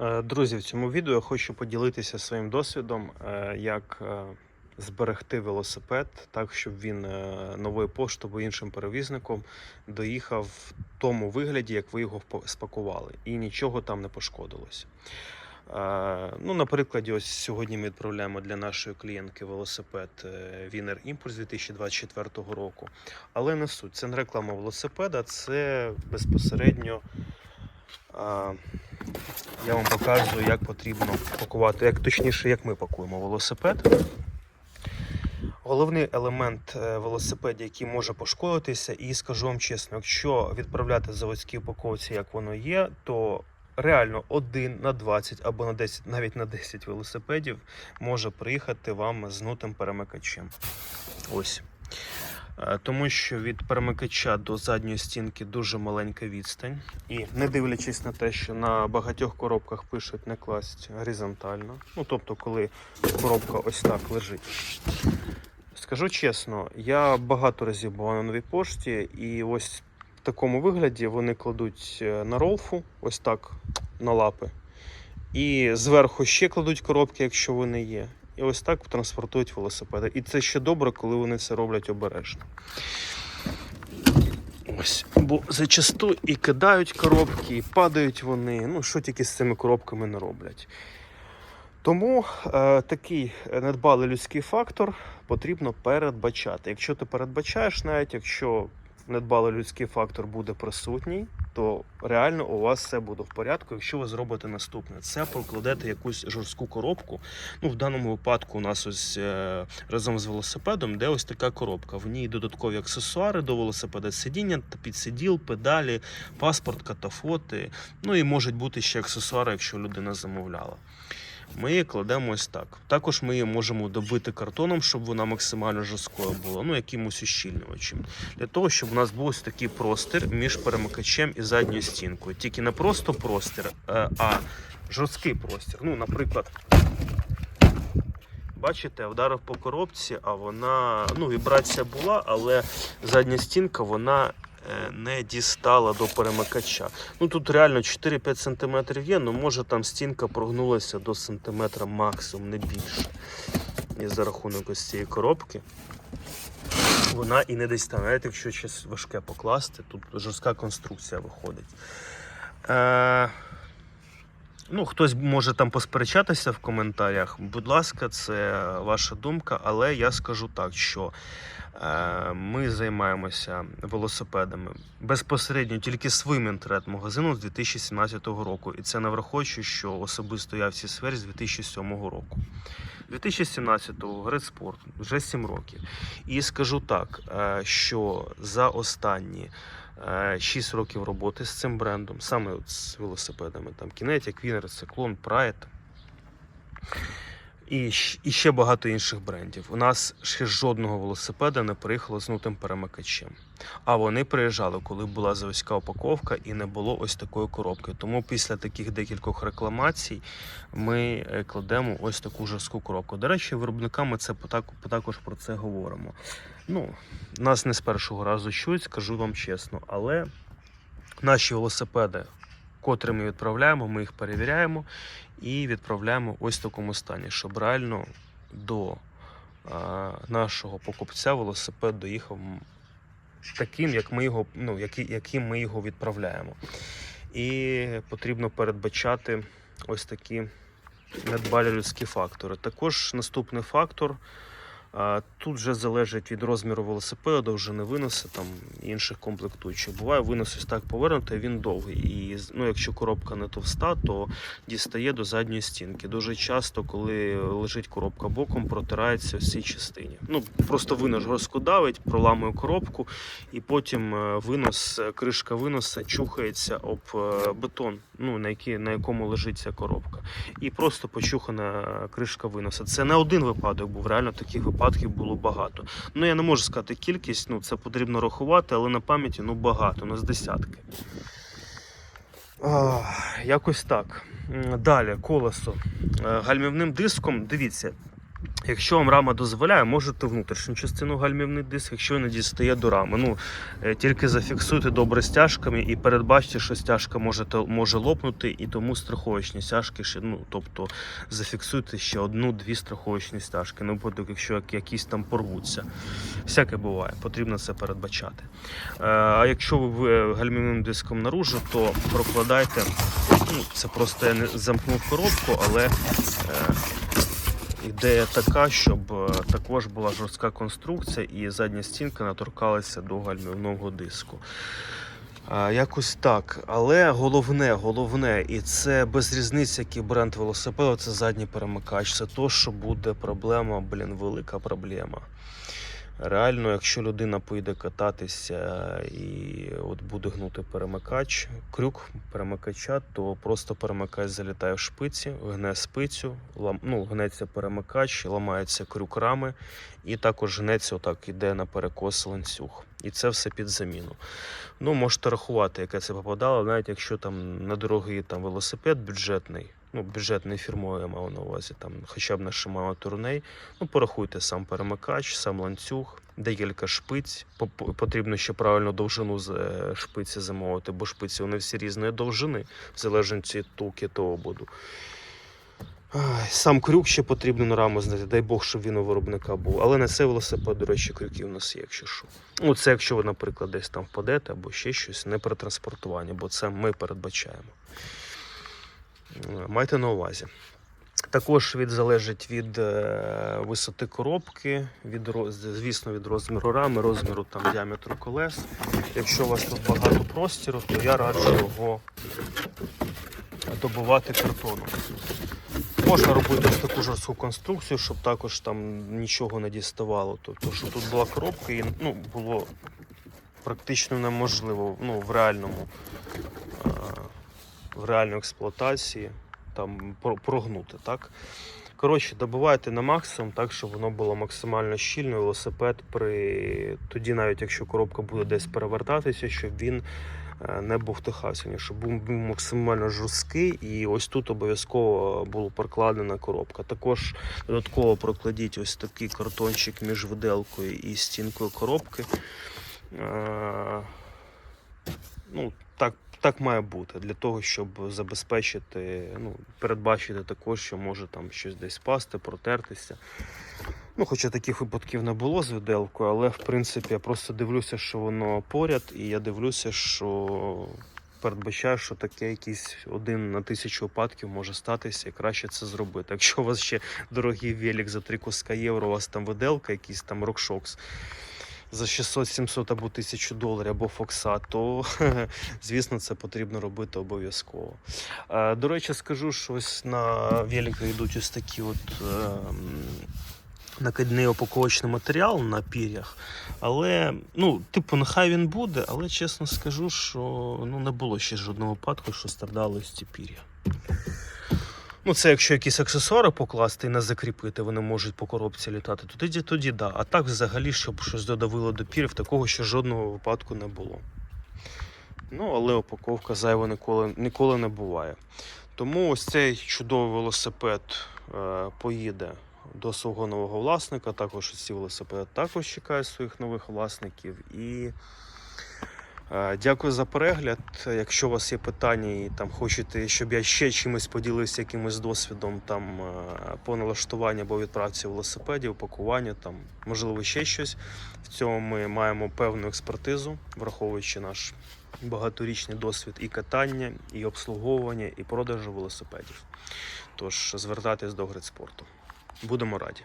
Е, Друзі, в цьому відео я хочу поділитися своїм досвідом, е, як е, зберегти велосипед так, щоб він новою поштою або іншим перевізником доїхав в тому вигляді, як ви його спакували, і нічого там не пошкодилося. Ну, на прикладі, ось сьогодні ми відправляємо для нашої клієнтки велосипед Wiener Impulse 2024 року. Але не суть, це не реклама велосипеда, це безпосередньо. Я вам показую, як потрібно пакувати, як точніше, як ми пакуємо велосипед. Головний елемент е, який може пошкодитися, і скажу вам чесно, якщо відправляти заводські упаковці, як воно є, то реально один на 20 або на 10, навіть на 10 велосипедів може приїхати вам з нутим перемикачем. Ось. Е, Тому що від перемикача до задньої стінки дуже маленька відстань. І не дивлячись на те, що на багатьох коробках пишуть не класть горизонтально. Ну тобто, коли коробка ось так лежить. Скажу чесно, я багато разів був на новій пошті, і ось в такому вигляді вони кладуть е, на ролфу, ось так, на лапи. І зверху ще кладуть коробки, якщо вони є. І ось так транспортують велосипеди. І це ще добре, коли вони це роблять обережно. Ось, бо зачасту і кидають коробки, і падають вони. Ну, що тільки з цими коробками не роблять. Тому е, такий недбалий людський фактор потрібно передбачати. Якщо ти передбачаєш, навіть якщо недбалий людський фактор буде присутній, то реально у вас все буде в порядку. Якщо ви зробите наступне, це прокладете якусь жорстку коробку. Ну, в даному випадку у нас ось е, разом з велосипедом, де ось така коробка. В ній додаткові аксесуари до велосипеда, сидіння, підсиділ, педалі, паспорт, катафоти. Ну і можуть бути ще аксесуари, якщо людина замовляла. Ми її кладемо ось так. Також ми її можемо добити картоном, щоб вона максимально жорсткою була, ну якимось ущільнювачем. Для того, щоб у нас був ось такий простір між перемикачем і задньою стінкою. Тільки не просто простір, е, а жорсткий простір. Ну, наприклад, бачите, вдарив по коробці, а вона. Ну, вібрація була, але задня стінка вона. Не дістала до перемикача. Ну тут реально 4-5 см є, але може там стінка прогнулася до сантиметра максимум, не більше. І за рахунок ось цієї коробки вона і не десь там, навіть якщо щось важке покласти, тут жорстка конструкція виходить. Е, ну, хтось може там посперечатися в коментарях. Будь ласка, це ваша думка, але я скажу так, що е, ми займаємося велосипедами безпосередньо тільки своїм інтернет-магазином з 2017 року. І це не враховуючи, що особисто я в цій сфері з 2007 року. 2017-го Грецспорт вже 7 років. І скажу так, е, що за останні 6 років роботи з цим брендом, саме от з велосипедами, там Kinetic, Winner, Cyclone, Pride, і, і ще багато інших брендів. У нас ще жодного велосипеда не приїхало з нутим перемикачем. А вони приїжджали, коли була заводська упаковка і не було ось такої коробки. Тому після таких декількох рекламацій ми е, кладемо ось таку жорстку коробку. До речі, виробниками це також про це говоримо. Ну, нас не з першого разу чують, скажу вам чесно, але наші велосипеди, котрі ми відправляємо, ми їх перевіряємо і відправляємо ось в такому стані, щоб реально до нашого покупця велосипед доїхав таким, як ми його, ну, яким ми його відправляємо. І потрібно передбачати ось такі недбалі людські фактори. Також наступний фактор. Тут вже залежить від розміру велосипеда, довжини виноси там інших комплектуючих. Буває винос ось так повернутий, він довгий. І ну, якщо коробка не товста, то дістає до задньої стінки. Дуже часто, коли лежить коробка боком, протирається в цій частині. Ну просто винос жорстко проламує коробку, і потім е, винос, е, кришка виноса чухається об е, бетон, ну на який, на якому лежить ця коробка. І просто почухана кришка виноса. Це не один випадок був. Реально таких випадків було багато. Ну я не можу сказати кількість, ну це потрібно рахувати, але на пам'яті ну багато, ну з десятки. А, якось так. Далі колесо. Е, Гальмівним диском, дивіться, Якщо вам рама дозволяє, можете внутрішню частину гальмівний диск, якщо не дістає до рами. Ну, е, тільки зафіксуйте добре стяжками і передбачте, що стяжка може, може лопнути, і тому страховочні стяжки ще, ну, тобто зафіксуйте ще одну-дві страховочні стяжки, випадок, якщо якісь там порвуться. Всяке буває, потрібно це передбачати. Е, А якщо ви гальмівним диском наружу, то прокладайте, ну, це просто я не замкнув коробку, але. Е, Ідея така, щоб е, також була жорстка конструкція і задня стінка наторкалася до гальмівного диску. Якось так. Але головне, головне, і це без різниці, який бренд велосипеду, це задній перемикач. Це то, що буде проблема, блін, велика проблема. Реально, якщо людина поїде кататися і от буде гнути перемикач, крюк перемикача, то просто перемикач залітає в шпиці, гне спицю, лам, ну, гнеться перемикач, ламається крюк рами, і також гнеться отак, іде на перекос ланцюг. І це все під заміну. Ну, можете рахувати, яке це попадало, навіть якщо там недорогий там, велосипед бюджетний, ну, бюджетний фірмовий я мав на увазі, там, хоча б на Shimano Tournей, ну, порахуйте сам перемикач, сам ланцюг, декілька шпиць. По- по- Потрібно ще правильно довжину е, шпиці замовити, бо шпиці вони всі різної довжини, в залежності від тулки та ободу. Сам крюк ще потрібно на раму знати, дай Бог, щоб він у виробника був. Але на цей велосипед, до речі, крюки у нас є, якщо що. Ну, це якщо ви, наприклад, десь там впадете або ще щось, не при транспортуванні, бо це ми передбачаємо. Майте на увазі. Також від залежить від е, висоти коробки, від звісно, від розміру рами, розміру там діаметру колес. Якщо у вас тут багато простіру, то я раджу його добувати картоном. Можна робити ось таку жорстку конструкцію, щоб також там нічого не діставало. Тобто, що тут була коробка і ну, було практично неможливо ну, в реальному е, в реальній експлуатації там прогнути. Так? Коротше, добивайте на максимум, так, щоб воно було максимально щільно. Велосипед при тоді, навіть якщо коробка буде десь перевертатися, щоб він е, не бовтихався, ні, щоб був був максимально жорсткий, і ось тут обов'язково була прокладена коробка. Також додатково прокладіть ось такий картончик між виделкою і стінкою коробки. Е, Ну, так, так має бути для того, щоб забезпечити, ну, передбачити також, що може там щось десь пасти, протертися. Ну, хоча таких випадків не було з виделкою, але в принципі я просто дивлюся, що воно поряд, і я дивлюся, що передбачаю, що таке якийсь один на тисячу випадків може статися, і краще це зробити. Якщо у вас ще дорогий велик за 3 куска євро, у вас там виделка, якийсь там рокшокс за 600, 700 або 1000 доларів, або Фокса, то звісно це потрібно робити обов'язково. Е, До речі, скажу, що ось на велика йдуть ось такі от. ем, Накидний упаковочний матеріал на пір'ях, але ну, типу, нехай він буде, але чесно скажу, що ну, не було ще жодного випадку, що страждали ось ці пір'я. Ну, це якщо якісь аксесуари покласти і не закріпити, вони можуть по коробці літати, то тоді тоді да. А так взагалі, щоб щось додавило до пірів, такого ще жодного випадку не було. Ну, але упаковка зайва ніколи, ніколи не буває. Тому ось цей чудовий велосипед е, поїде до свого нового власника. Також ці велосипеди також чекають своїх нових власників. І дякую за перегляд. Якщо у вас є питання і там хочете, щоб я ще чимось поділився, якимось досвідом там е, по налаштуванню або відправці велосипедів, пакування, там, можливо, ще щось. В цьому ми маємо певну експертизу, враховуючи наш багаторічний досвід і катання, і обслуговування, і продажу велосипедів. Тож звертайтесь до гридспорту. Будемо раді.